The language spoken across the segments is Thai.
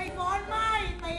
ไม่ก่อนไม่ตี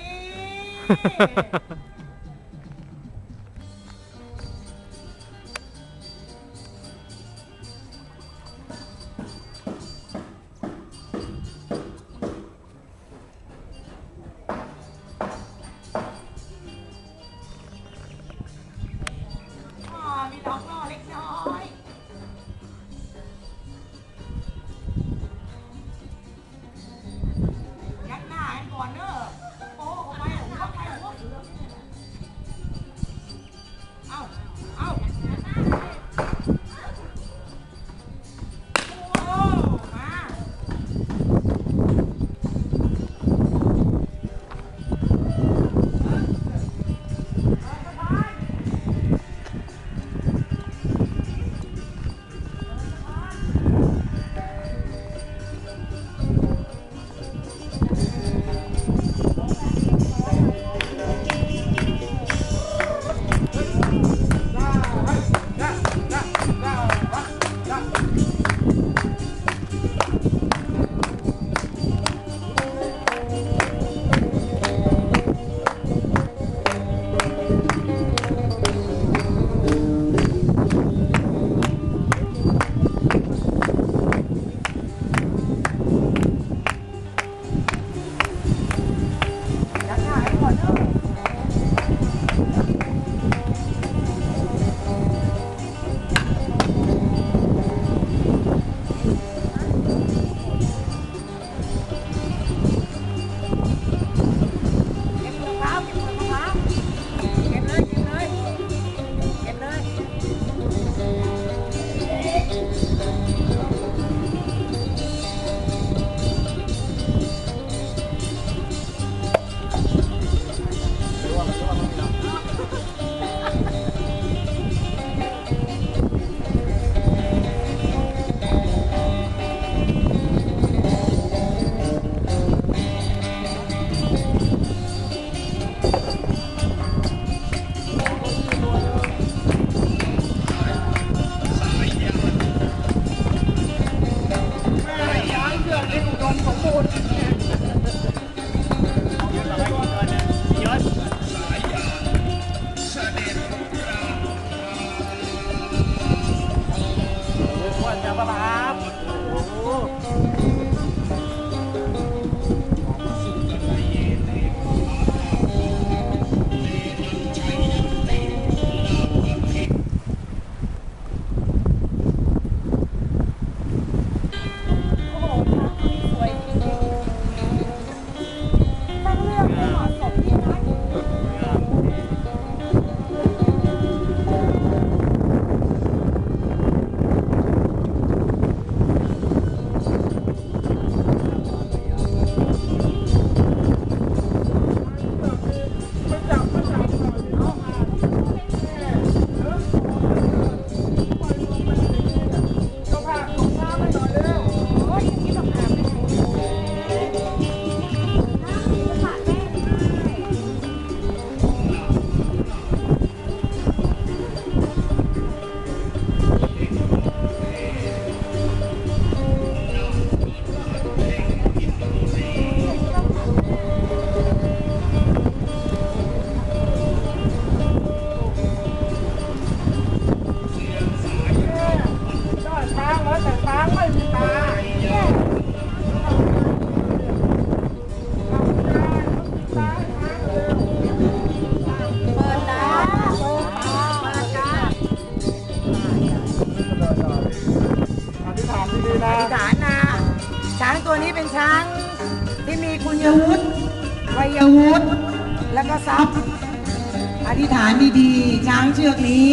านดีๆ ช้างเชือกนี้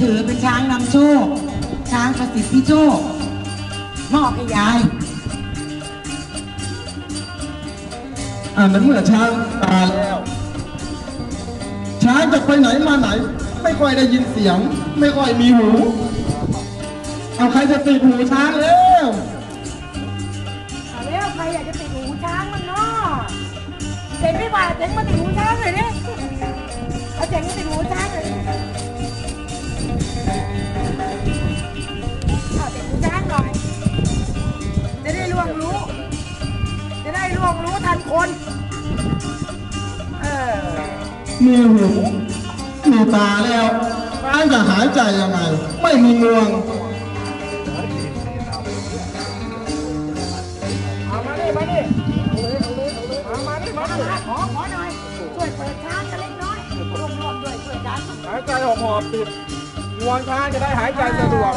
ถือเป็นช้างนำโชค ช้างประสิทธิโชค มอบให้ยาย อ่าในเมื่อช้างตายแล้ว ช้างจะไปไหนมาไหน ไม่ค่อยได้ยินเสียง ไม่ค่อยมีหู เอาใครจะติดหูช้างแล้วเอาแล้วใครอยากจะติดหูช้างมันเนาะเจ๋งไม่ว่าเจ๋งมาติดหู เอาเจ๋งมาติดหูช้างเลยเอาติดหูช้างหน่อย จะได้ล่วงรู้ จะได้ล่วงรู้ทันคนมีหูมีตาแล้วช้างจะหายใจยังไง ไม่มีงวงเอามานี่มานี่เอามานี่มานี่ขอขอหน่อย ช่วยเปิดช้างกันเล็กน้อย หายใจหอบหอบติดงวงช้างจะได้หายใจสะดวก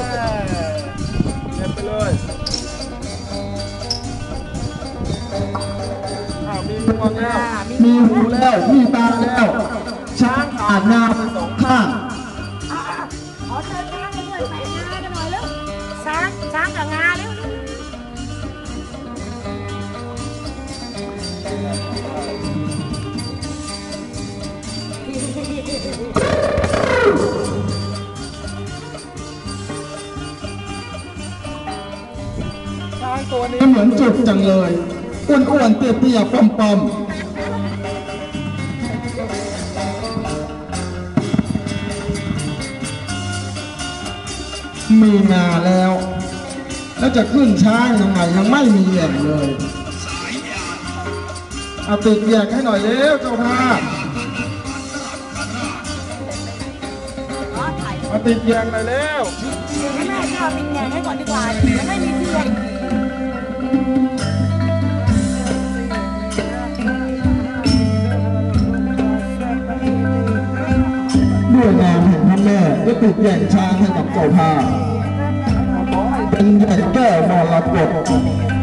เก็บไปเลยอ้าวมีงวงแล้ว มีหูแล้ว มีตาแล้ว ช้างขาดงา จังเลย อ้วนๆเตี้ยๆป้อมๆมีงาแล้ว แล้วจะขึ้นช้างยังไงยังไม่มีแหล่งเลยเอาติดแยกให้หน่อยเร็วเจ้าภาพขอาติดแยงหน่อยเร็วให้แม่ชอบมินแยงให้ก่อนดีกว่าเดี๋ยวไม่มีที่ให้ ด้วยงานแห่งพระแม่ได้ติดแย่งช้างให้กับเจ้าภาพเป็นแย่แก้มรกต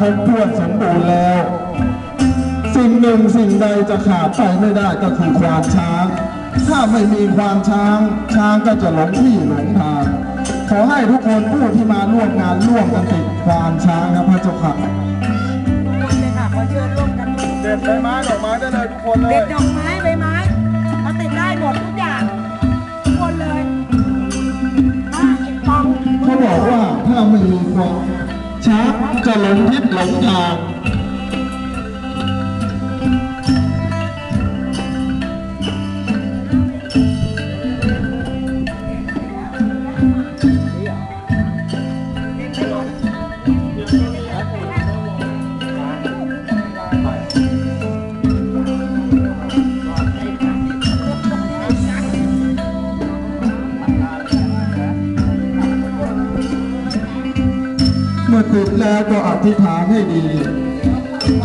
ครบถ้วนสมบูรณ์แล้ว สิ่งหนึ่งสิ่งใดจะขาดไปไม่ได้ก็คือควานช้าง ถ้าไม่มีควานช้าง ช้างก็จะหลงที่หลงทาง ขอให้ทุกคนผู้ที่มาร่วมงานร่วมกันติดควานช้างนะพระเจ้าค่ะเลยค่ะขอเชิญร่วมกันเด็ดใบไม้ดอกไม้ได้เลยทุกคนเลเด็ยดดอกไม้ใบไม้เอาติดได้หมดทุกอย่างทุกคนเลยอะไอ้ปองเขาบอกว่าถ้าไม่มีควานช้าง จะหลงทิ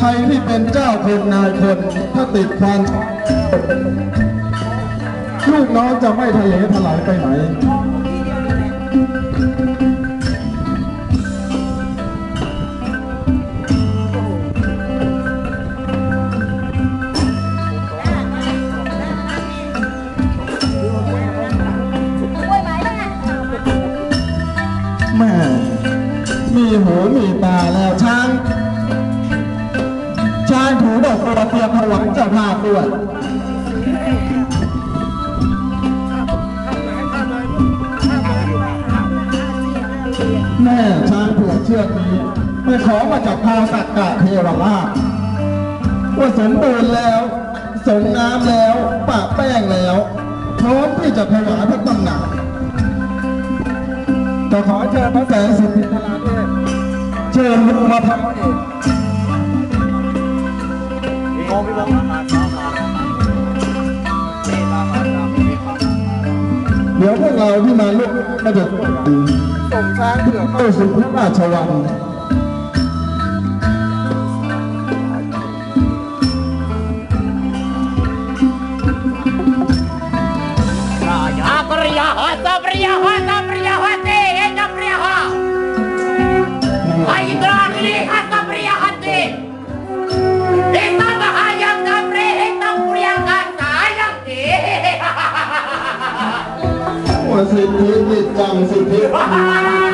รที่เป็นเจ้าคนนายคนถ้าติดควานลูกน้องจะไม่ทะเลถลายไปไหนแม่มีหูมีตาแล้วช้างช้าง ถูดอกบัวเตรียมถวายเจ้าภาพด้วยแม่ช้างผือกเชือกนี้ไม่ขอมาจากพาวสักกะเทวราชว่าสมบูรณ์แล้วสมน้ำแล้วปะแป้งแล้ว พร้อมที่จะถวายพระตำหนักก็ขอเชิญพระแสงสุรินทราเทพเชิญลูกมาทำเอง มพี่โมอาหารอาหารเดี๋ยวพวกเราที่มาลุกมาจะส่งช้างเผือกเข้าสู่พระราชวัง Raja Priyaha Sapriyaha Sapriyaha สิทธิจิตจังสิทธิ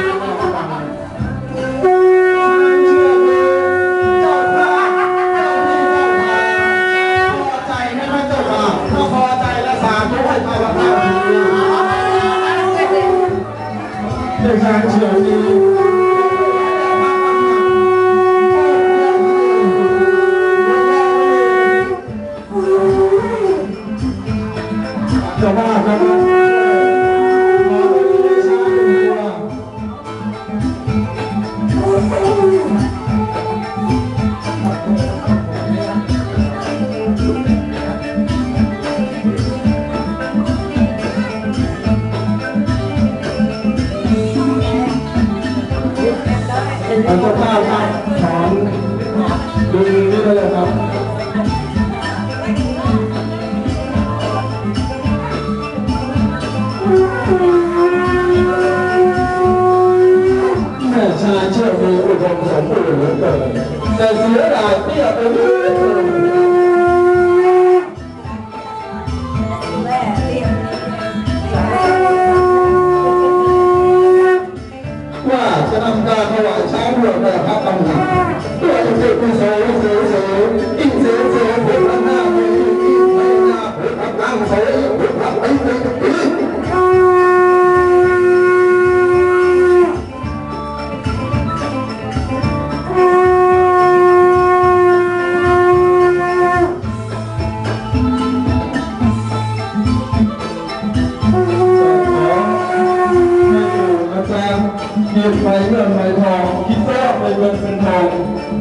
เก็บไปเงินไปทองคิดว่าเป็นเงินเป็นทอง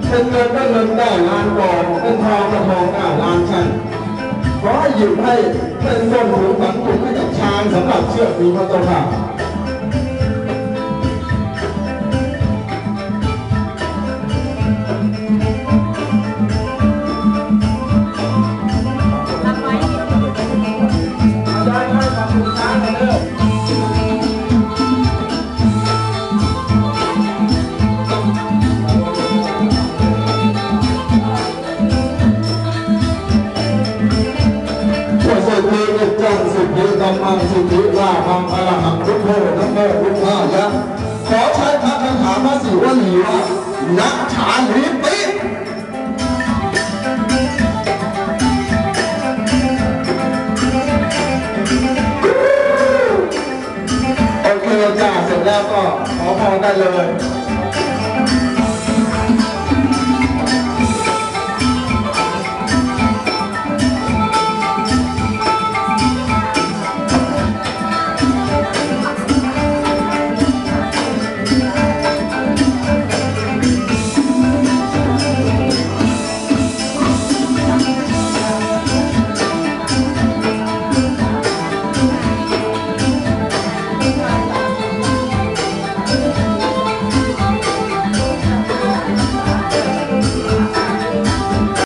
เป็นเงินก็เงินได้ล้านกองเป็นทองก็ทองได้ล้านชั้นขอให้หยิบให้เป็นส้นหูฝังถุงให้กับช้างสำหรับเชือกนี้พระเจ้าค่ะ วลีว่านักชาลิปิโอเคจ้าเสร็จแล้วก็ขอพรได้เลย